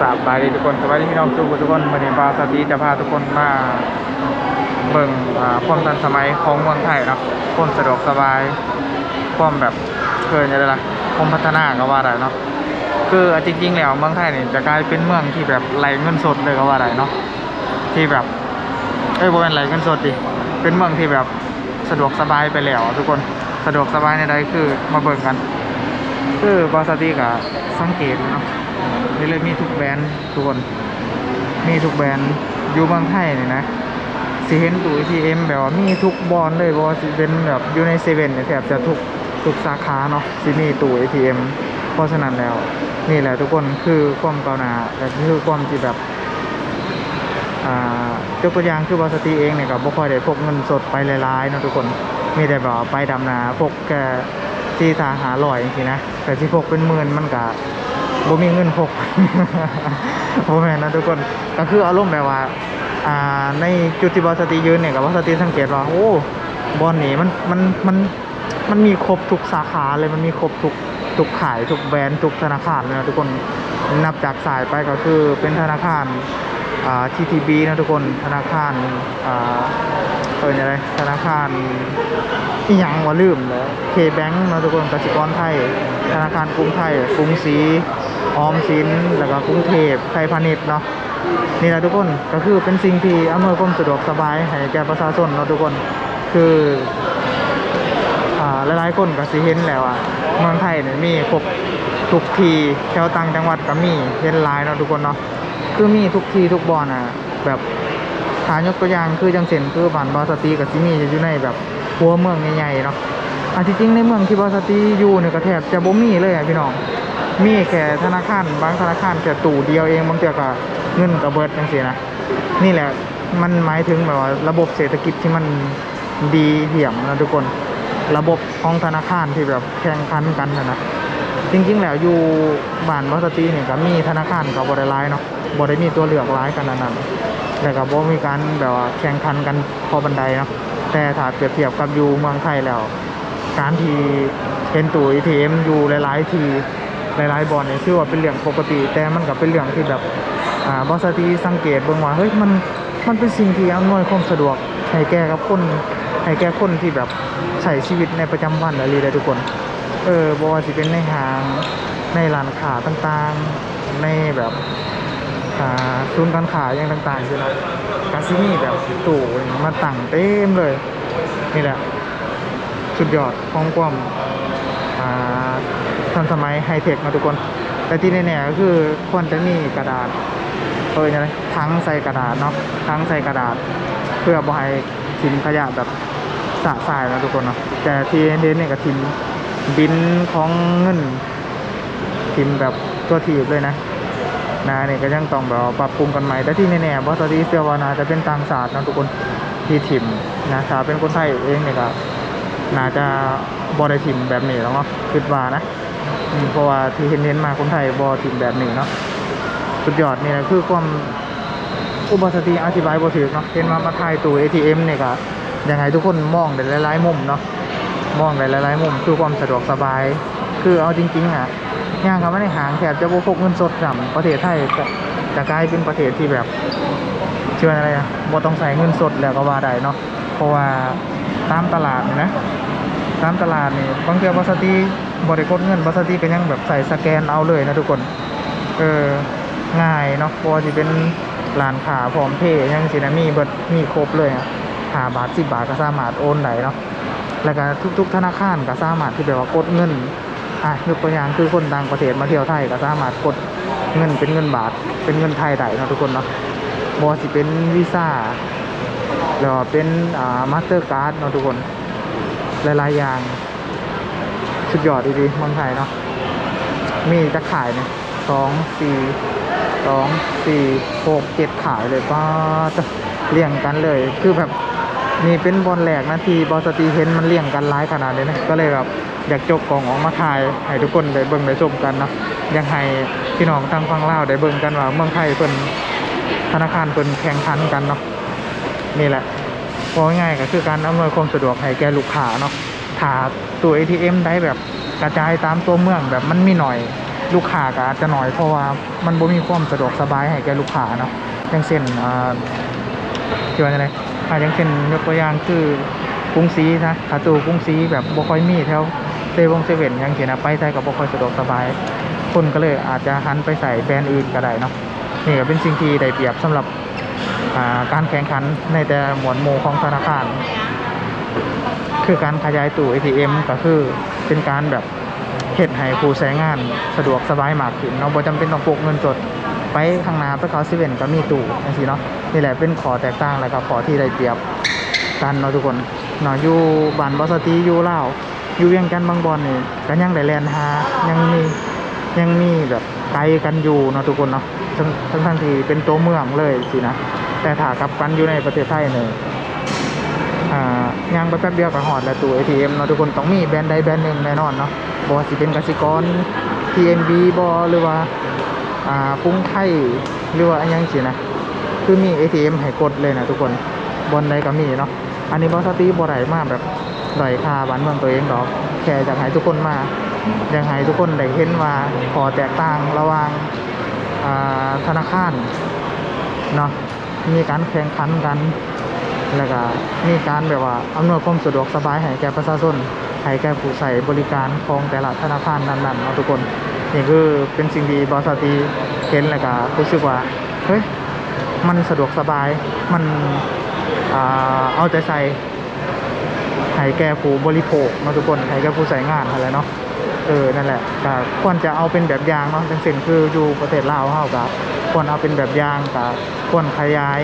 สบายดีทุกคนสบายดีพี่น้องทุกคนทุกคนวันนี้บาสตีจะพาทุกคนมาเบิ่งความทันสมัยของเมืองไทยนะความสะดวกสบายความแบบเกินอะไรล่ะความพัฒนาก็ว่าได้เนาะคือจริงๆแล้วเมืองไทยเนี่ยจะกลายเป็นเมืองที่แบบไหลเงินสดเลยก็ว่าได้เนาะที่แบบเอ้ยบ่เป็นไหลเงินสดดิเป็นเมืองที่แบบสะดวกสบายไปแล้วทุกคนสะดวกสบายในใดคือมาเบิ่งกัน คือบาสตีกับสังเกตเนาะ นี่เลยมีทุกแบรนด์ทุกคน มีทุกแบรนด์อยู่เมืองไทยนี่นะสิเห็นตู้ ATM แบบว่ามีทุกบอนเลยเพราะว่าเป็นแบบอยู่ในเซเว่นแทบจะทุกทุกสาขาเนาะสิมีตู้ ATM เพราะฉะนั้นแล้ว นี่แหละทุกคนคือความก้าวหน้าแต่คือความที่แบบอ่ายกตัวอย่างคือบาสตีเองเนี่ยกับบ่ค่อยได้พกเงินสดไปหลายๆเนาะทุกคนมีแต่แบบไปดำนาพกแค่ที่สาหาลอยจริงๆนะแต่ที่พกเป็นหมื่นมันก็ บ่มีเงินพกบ่แม่นนะทุกคนก็คืออารมณ์แบบว่าอ่าในจุดที่บอสตียืนเนี่ยกับบอสตีสังเกตว่าโอ้บอลนี่มันมันมันมันมีครบทุกสาขาเลยมันมีครบทุกทุกขายทุกแบรนด์ทุกธนาคารเลยนะทุกคนนับจากสายไปก็คือเป็นธนาคารอ่า TTB นะทุกคนธนาคารอ่า เอออะไรธนาคารอีหยังว่าลืมเลยเคแบงค์นะทุกคนกสิกรไทย ธนาคารกรุงไทยกรุงศรีออมสิน แล้วก็กรุงเทพไทยพาณิชย์เนาะนี่แหละทุกคนก็คือเป็นสิ่งที่อำนวยความสะดวกสบายให้แก่ประชาชนเนาะทุกคนคืออ่าหลายๆคนก็สิเห็นแล้วอะเมืองไทยเนี่ยมีครบทุกทีแถวต่างจังหวัดก็มีเห็นหลายเนาะทุกคนเนาะคือมีทุกทีทุกบอนอะแบบ ฐานยกตัวอย่างคือจังเซ็นคือบ้านบอสตีกับซิมีจะอยู่ในแบบหัวเมืองใหญ่ๆเนาะอันที่จริงในเมืองที่บอสตีอยู่เนี่ยก็แทบจะบ่มีเลยอะพี่น้องมีแค่ธนาคารบางธนาคารแค่ตู้เดียวเองบางเทีก็เงินกระเบิดจังเซี่นะนี่แหละมันหมายถึงแบบว่าระบบเศรษฐกิจที่มันดีเยี่ยมนะทุกคนระบบของธนาคารที่แบบแข่งขันกันนะนะจริงๆแล้วอยู่บ้านวัสตีเนี่ยก็มีธนาคารกับบริไลายเนาะ บริมีตัวเลือกหลายกันนั้นแต่ก็บ่มีการแบบว่าแข่งขันกันพอบันไดนะแต่ถ้าเปรียบเทียบกับยูเมืองไทยแล้ว การที่เห็นตู้ ATM อยู่หลาย ๆ ทีหลาย ๆบอลเนี่ยชื่อว่าเป็นเรื่องปกติ แต่มันก็เป็นเรื่องที่แบบอ่าบอสตีสังเกตเบิ่งว่าเฮ้ยมันมันเป็นสิ่งที่อำนวยความสะดวกให้แก่กับคนให้แก่คนที่แบบใช้ชีวิตในประจำวันอะไรเลยทุกคน เออบ่ว่าสิเป็นในห้างในร้านค้าต่างๆ ในแบบ อ่าศูนย์การค้าอย่างต่างๆใช่ไหมกาซิมีแบบตู่มาตั้งเต็มเลย นี่แหละสุดยอดของความทันสมัยไฮเทคนะทุกคน แต่ที่แน่ๆก็คือควรจะมีกระดาษเอออะไรทั้งใส่กระดาษเนาะทั้งใส่กระดาษ เพื่อบ่ให้ทิ้งขยะแบบสะสายนะทุกคนเนาะแต่ที่เด่นเนี่ยก็ทิ้งบินของเงินทิ้งแบบตัวถีบเลยนะ นะเนี่ยก็ยังต้องแบบปรับปรุงกันใหม่แต่ที่แน่ๆบอสตีเซียวานาจะเป็นต่างศาสตร์นะทุกคนที่ถิ่มนะถ้าเป็นคนไทยเองเนี่ยก็น่าจะบอได้ถิ่มแบบนี้แล้วเนาะคิดว่านะเพราะว่าที่เห็นเน้นมาคนไทยบอถิ่มแบบนี้เนาะสุดยอดนี่นะคือความอุบัติอธิบายบ่ถูกเนาะเห็นว่ามาถ่ายตู้ ATM เนี่ยก็ยังไงทุกคนมองได้หลายๆมุมเนาะมองได้หลายๆมุมคือความสะดวกสบาย คือเอาจริงๆอะ ย่างเข้ามาในห้างแทบจะบ่พกเงินสดจำประเทศไทยจะจะกลายเป็นประเทศที่แบบชื่ออะไรอะบ่ต้องใส่เงินสดแล้วก็ว่าได้เนาะเพราะว่าตามตลาดนี่นะตามตลาดนี่บางเทีบริษัทที่บริกดเงินบริษัทที่ก็ยังแบบใส่สแกนเอาเลยนะทุกคนเออง่ายเนาะเพราะที่เป็นร้านค้าพร้อมเพย์ยังสินะมีเบิดมีครบเลยอะหาบาทสิบบาทก็สามารถโอนได้เนาะแล้วก็ทุก ๆ ธนาคารก็สามารถที่แบบว่ากดเงิน อะยกตัวอย่างคือคนต่างประเทศมาเที่ยวไทยก็สามารถกดเงินเป็นเงินบาท เป็นเงินไทยได้นะทุกคนเนาะบ่ว่าสิเป็นวีซ่าแล้วเป็นอ่ามาสเตอร์การ์ดเนาะทุกคน หลายๆอย่าง สุดยอดดีๆเมืองไทยเนาะมีจะขายเนี่ยสองสี่สองสี่หกเจ็ดขายเลยป้าจะเลี่ยงกันเลย คือแบบนี่เป็นบอลแหลกนะทีบอลสตีเห็นมันเลี่ยงกันร้ายขนาดนี้นะ ก็เลยแบบ อยากจกกองออกมาถ่ายให้ทุกคนได้เบิ่งได้ชมกันเนาะอยากให้พี่น้องทางฟังเล่าวได้เบิ่งกันว่าเมืองไทยเพิ่นธนาคารเพิ่นแข่งขันกันเนาะนี่แหละพอง่ายๆก็คือการอำนวยความสะดวกให้แก่ลูกค้าเนาะถ้าตัว ATM ได้แบบกระจายตามตัวเมืองแบบมันมีหน่อยลูกค้าก็อาจจะหน้อยเพราะว่ามันบ่มีความสะดวกสบายให้แก่ลูกค้าเนาะอย่างเช่นอ่าที่ว่าจังไดอ่าอย่างเช่นยกตัวอย่างคือกรุงศรีนะถ้าตู้กรุงศรีแบบบ่ค่อยมีแถว เซเว่นเซเว่นย่างเช่นนะไปใส่ก็บ่ค่อยสะดวกสบาย คนก็เลยอาจจะหันไปใส่แบรนด์อื่นก็ได้เนาะนี่ก็เป็นสิ่งที่ได้เปรียบสำหรับการแข่งขันในแต่หมวดหมู่ของธนาคาร คือการขยายตู้ ATM ก็คือเป็นการแบบเฮ็ดให้ผู้ใช้งานสะดวกสบายมากขึ้นเนาะบ่จำเป็นต้องพกเงินสดไปข้างหน้าไปเขาเซเว่นก็มีตู้จังซี่เนาะนี่แหละเป็นขอแตกต่างแล้วก็ขอที่ได้เปรียบกันเนาะทุกคนเนาะอยู่บ้านบอสตีอยู่ลา อยู่เวียงจันทน์บางบอนนี่ก็ยังได้แลนหายังมียังมีแบบไกลกันอยู่เนาะทุกคนเนาะทั้งทั้งทั้งที่เป็นตัวเมืองเลยสินะแต่ถ้ากลับกันอยู่ในประเทศไทยเนี่ยอ่าย่างไปแป๊บเดียวก็หอดแล้วตู้ ATM เนาะทุกคนต้องมีแบรนด์ใดแบรนด์หนึ่งแน่นอนเนาะบ่ว่าสิเป็นกสิกร TNB บ่หรือว่าอ่ากรุงไทยหรือว่าอันยังสินะคือมี ATM ให้กดเลยนะทุกคนบนใดก็มีเนาะอันนี้บ่สติบ่ได้มากแบบ ด้อยค่าบ้านเมืองตัวเองดอก แค่อยากให้ทุกคนมาอยากให้ทุกคนได้เห็นว่าขอแตกต่างระหว่างธนาคารเนาะมีการแข่งขันกัน แล้วก็มีการแบบว่าอำนวยความสะดวกสบายให้แก่ประชาชนให้แก่ผู้ใช้บริการของแต่ละธนาคารนั้นๆเนาะทุกคนนี่คือเป็นสิ่งที่บริษัทที่เห็นแล้วก็รู้สึกว่าเฮ้ยมันสะดวกสบายมันเอาใจใส่ ให้แก่ผู้บริโภคเนาะทุกคนให้แก่ผู้ใช้งานอะไรเนาะเออนั่นแหละก็ควรจะเอาเป็นแบบอย่างเนาะจังสิ่งคืออยู่ประเทศลาวเฮาก็ควรเอาเป็นแบบอย่างก็ควรขยาย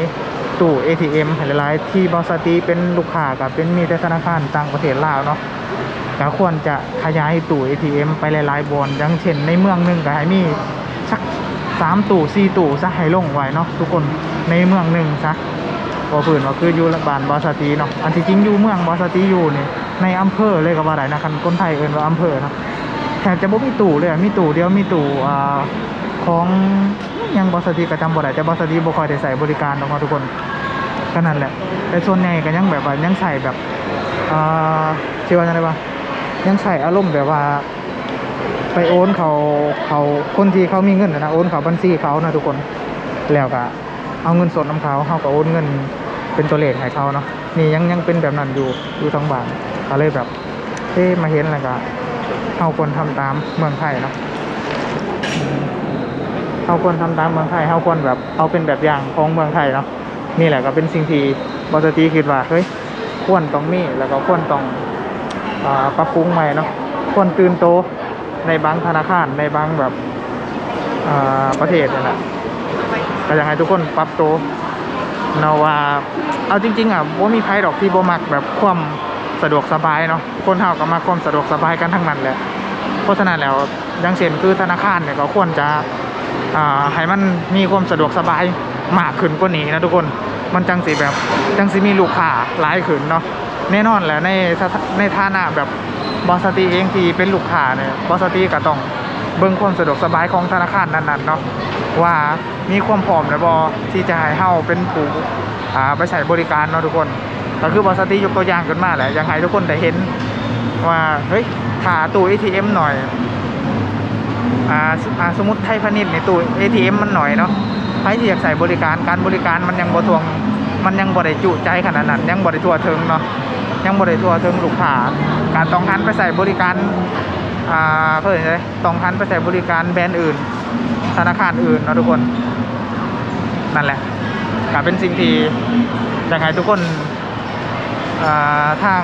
ตู้ ATM ให้หลายๆที่บอสตีเป็นลูกค้ากับเป็นมีธนาคารต่างประเทศลาวเนาะก็ควรจะขยายตู้ ATM ไปหลายๆบอนอย่างเช่น ในเมืองหนึงก็ให้มีสักสามตู้สี่ตู้ซะให้ลงไว้เนาะทุกคนในเมืองหนึ่งซะ บ่พื้นว่าคืออยู่บ้านบอสตีเนาะอันที่จริงอยู่เมืองบอสตีอยู่นี่ในอำเภอเลยก็ว่าได้นะคันคนไทยเอินว่าอำเภอเนาะแทบจะบ่มีตู้เลยมีตู้เดียวมีตู้อ่าของยังบอสตีก็จำบ่ได้แต่บอสตีบ่คอยได้ใส่บริการดอกเนาทุกคนก็นั่นแหละ แต่ส่วนใหญ่ก็ยังแบบว่ายังใส่แบบอ่าชื่อว่าอะไรวะยังใส่อารมณ์แบบว่าไปโอนเขาเขาคนที่เขามีเงินนะโอนเขาบัญชีเขานะทุกคนแล้วก็ เอาเงินสดน้ำเขาเขาก็โอนเงินเป็นตัวเลขให้เขาเนาะนี่ยังยังเป็นแบบนั้นอยู่อยู่ทั้งบ้านก็เลยแบบเอ๊มาเห็นแล้วก็เขาควรทำตามเมืองไทยเนาะเขาควรทำตามเมืองไทยเขาควรแบบเอาเป็นแบบอย่างของเมืองไทยเนาะนี่แหละก็เป็นสิ่งที่บอสตีคิดว่าเฮ้ยควรต้องมีแล้วก็ควรต้องอปรับปรุงใหม่เนาะควรตื่นโตในบางธนาคารในบางแบบประเทศนั่นแหละ ก็อยากให้ทุกคนปรับโตเนาะว่าเอาจริง ๆอะว่ามีใครดอกที่บ่มักแบบความสะดวกสบายเนาะคนเฮาก็มาความสะดวกสบายกันทั้งนั้นแหละเพราะฉะนั้นแล้วอยังเช่นคือธนาคารเนี่ยก็ควรจะอ่าให้มันมีความสะดวกสบายมากขึ้นกว่านี้นะทุกคนมันจังสิแบบจังสิมีลูกค้าหลายขึ้นเนาะแน่นอนแหละในในฐานะแบบบอสตีเองที่เป็นลูกค้าเนี่ยบอสตีก็ต้องเบิ่งความสะดวกสบายของธนาคารนั้นๆเนาะ ว่ามีความพร้อมหรือบอที่จะให้เฮาเป็นผู้อ่าไปใช้บริการเนาะทุกคนก็คือบอสตียกตัวอย่างขึ้นมาแหละอยังให้ทุกคนได้เห็นว่าเฮ้ยขาตู้ ATM หน่อยอ่าสอ่าสมมติไทยพาณิชย์ในตู้ ATM มันหน่อยเนาะใครที่อยากใส่บริการการบริการมันยังบ่ทวง มันยังบ่ได้จุใจขนาดนั้นยังบ่ได้ทั่วถึงเนาะยังบ่ได้ทั่วถึงลูกค้าการต้องหันไปใส่บริการ อ่าเพิ่อนเลยต้องหันไปใส่บริการแบรนด์อื่น ธนาคารอื่นนะทุกคน นั่นแหละก็เป็นสิ่งที่อยากให้ทุกคนทาง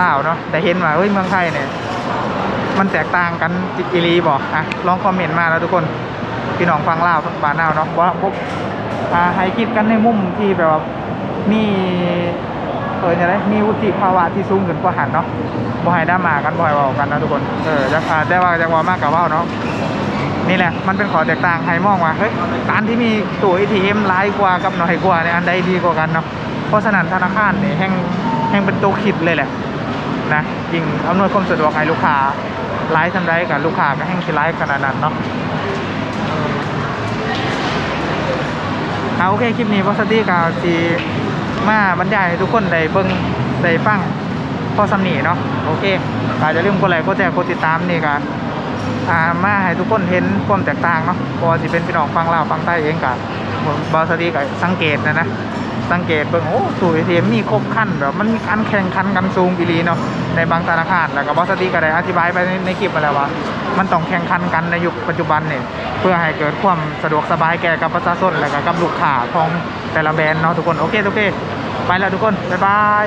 ลาวเนาะได้เห็นว่าเฮ้ยเมืองไทยเนี่ยมันแตกต่างกันจิอีรีบอกอะลองคอมเมนต์มาแล้วทุกคนพี่น้องฟังเล่าวบานเน่าวเนาะว่าพวกอ่าให้คิดกันในมุมที่แบบว่ามีเออจะได้มีวุฒิภาวะที่สูงขึ้นกว่าหันเนาะบ่ให้ดรามากันบ่ให้เว้ากันนะทุกคนเออจะอ่าแต่ว่าจะว่ามากกับว่าเนาะ นี่แหละมันเป็นขอแตกต่างให้มองว่าเฮ้ยการที่มีตู้ ATM หลายกว่ากับหน้อยกว่าเนี่ยอันใดดีกว่ากันเนาะเพราะฉะนั้นธนาคารเนี่ยแห่งแห่งเป็นตัวคิดเลยแหละนะยิ่งอำนวยความสะดวกให้ลูกค้าไลฟ์ทำได้กับลูกค้าก็แห่งที่ไลฟ์ขนาดนั้นเนาะเอาโอเคคลิปนี้บอสตี้กาวทีมาบรรยายให้ทุกคนได้เบิ่งได้ฟังพอสำนีเนาะโอเคก็จะลืมกดไลค์กดแชร์กดติดตามนี่ก็ อ่ามาให้ทุกคนเห็นความแตกต่างเนาะพอสิเป็นพี่น้องฟังลาวฟังใต้เองกับบอสตีกับสังเกตนะนะ สังเกตเบิ่งโอ้สูตรเทียมมีครบขั้นแบบมันมีการแข่งขันกันสูงอีลีเนาะในบางธนาคารแล้วก็บอสตีก็ได้อธิบายไปในคลิปมาแล้วว่ามันต้องแข่งขันกันในยุคปัจจุบันเนี่ยเพื่อให้เกิดความสะดวกสบายแก่กับประชาชนและก็กับลูกค้าของแต่ละแบรนด์เนาะทุกคนโอเคโอเค ไปแล้วทุกคนบ๊ายบาย